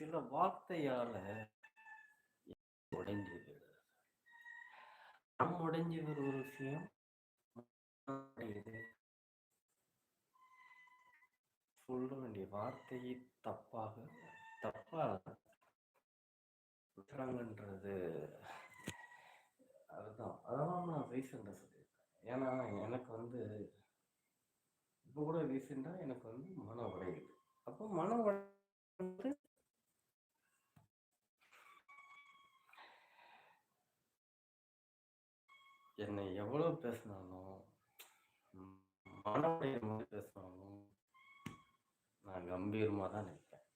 சில வார்த்தையால உடைஞ்சு விடுறது. உடைஞ்சு ஒரு விஷயம் சொல்ல வேண்டிய வார்த்தையை தப்பாக தப்பாக விட்டுறாங்கன்றது அதுதான். அதெல்லாம் நான் ரீசெண்டாக சொல்லியிருக்கேன். ஏன்னா எனக்கு வந்து இப்போ கூட ரீசெண்டாக எனக்கு வந்து மன உடையுது அப்போ மன உடைந்து என்னை எவ்வளோ பேசினாலும் ம், மாதிரி பேசினாலும் நான் கம்பீரமாக தான் நிற்பேன்.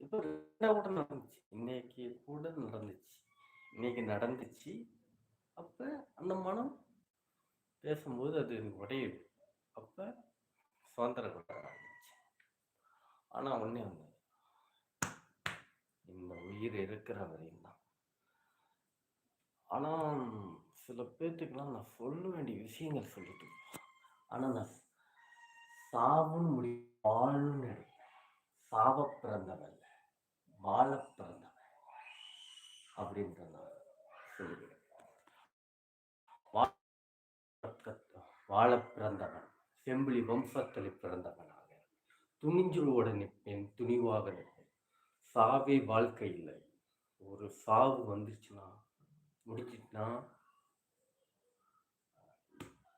இப்போ ரெண்டா கூட நடந்துச்சு. இன்னைக்கு கூட நடந்துச்சு. இன்னைக்கு நடந்துச்சு. அப்போ அந்த மனம் பேசும்போது அது எனக்கு உடையுது. அப்போ சுதந்திரம் கொண்டாட ஆரம்பிச்சு ஆனால் ஒன்றே ஒன்று இந்த உயிர் இருக்கிற வரையும் தான் ஆனால் சில பேர்த்துக்கெல்லாம் நான் சொல்ல வேண்டிய விஷயங்கள் சொல்லிட்டு ஆனால் நான் சாவுன்னு முடி வாழ்னு சாவ பிறந்தவன் இல்லை. வாழ பிறந்தவன். அப்படின்ற நான் சொல்லுகிறேன் வாழ பிறந்தவன் செம்பிளி வம்சத்தில் பிறந்தவனாக துணிஞ்சலோடு நிற்பேன் துணிவாக நிற்பேன். சாவே வாழ்க்கை இல்லை. ஒரு சாவு வந்துச்சுன்னா முடிச்சிட்டுனா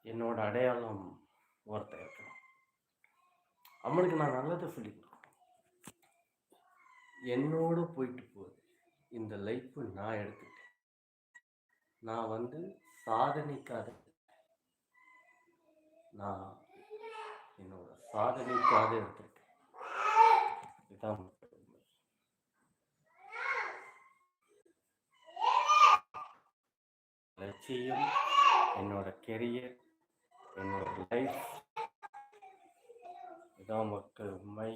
என்னோட அடையாளம் ஒருத்தன் இருக்கணும் அவனுக்கு நான் நல்லதை சொல்லி கொடுக்கணும். என்னோட போயிட்டு போகுது இந்த லைஃப்பு நான் எடுத்துட்டேன் நான் வந்து சாதனைக்காக நான் என்னோட சாதனைக்காக எடுத்துருக்கேன். இதுதான் உண்மை. லட்சியம் என்னோட கெரியர் என்னோட லைஃப் இதான் மக்கள் உண்மை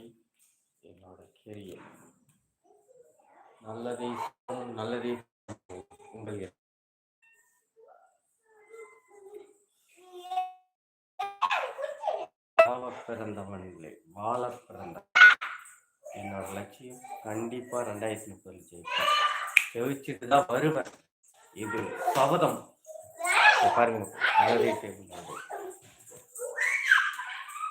என்னோட கெரியர் நல்லதை நல்லதை உங்கள் எண்ணம். பிறந்தவன் இல்லை வாழ பிறந்தவன் என்னோட லட்சியம் கண்டிப்பா ரெண்டாயிரத்தி முப்பது ஜெயிப்பேன் ஜெயிச்சுட்டு தான் வருவேன். இது சபதம். பாருங்க.